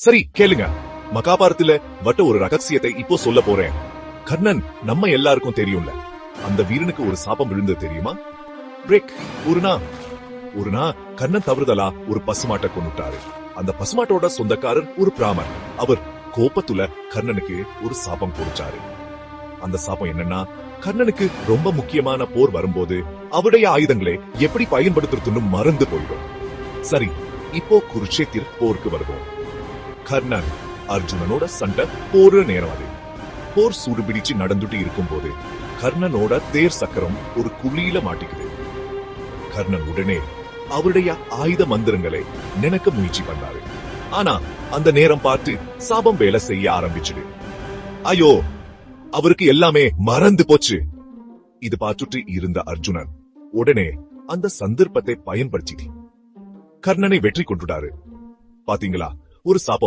சரி கேளுங்க. மகாபாரத்துல வட்ட ஒரு ரகசியத்தை இப்போ சொல்ல போறேன். கர்ணன் நம்ம எல்லாருக்கும் தெரியும்ல. அந்த வீரனுக்கு ஒரு சாபம் விழுந்தது தெரியுமா? பிரேக் ஒரு நாள். ஒரு நாள் கர்ணன் தவறுதலா ஒரு பசுமாட்டை கொண்டுட்டாரு அந்த பசுமாட்டோட சொந்தக்காரர் ஒரு பிராமன் அவர் கோபத்துல கர்ணனுக்கு ஒரு சாபம் கொடுத்தாரு. அந்த சாபம் என்னன்னா கர்ணனுக்கு ரொம்ப முக்கியமான போர் வரும்போது அவருடைய ஆயுதங்களை எப்படி பயன்படுத்துறதுன்னு மறந்து போயிடும். சரி இப்போ குருட்சேத்திர போருக்கு வருவோம். கர்ணன் அர்ஜுனனோட சண்டை போற நேரம் அது. போர் சூடுபிடிச்சு நடந்துட்டு இருக்கும்போது கர்ணனோட தேர் சக்கரம் ஒரு குழியில மாட்டிக்குது. கர்ணன் உடனே அவருடைய ஆயுத மந்திரங்களை நினைக்க முயற்சி பண்ணாரு. ஆனா அந்த நேரம் பார்த்து சாபம் வேலை செய்ய ஆரம்பிச்சுடு ஐயோ அவருக்கு எல்லாமே மறந்து போச்சு. இது பார்த்துட்டு இருந்த அர்ஜுனன் உடனே அந்த சந்தர்ப்பத்தை பயன்படுத்தி கர்ணனை வெற்றி கொண்டுட்டாரு. பாத்தீங்களா? ஒரு சாபம்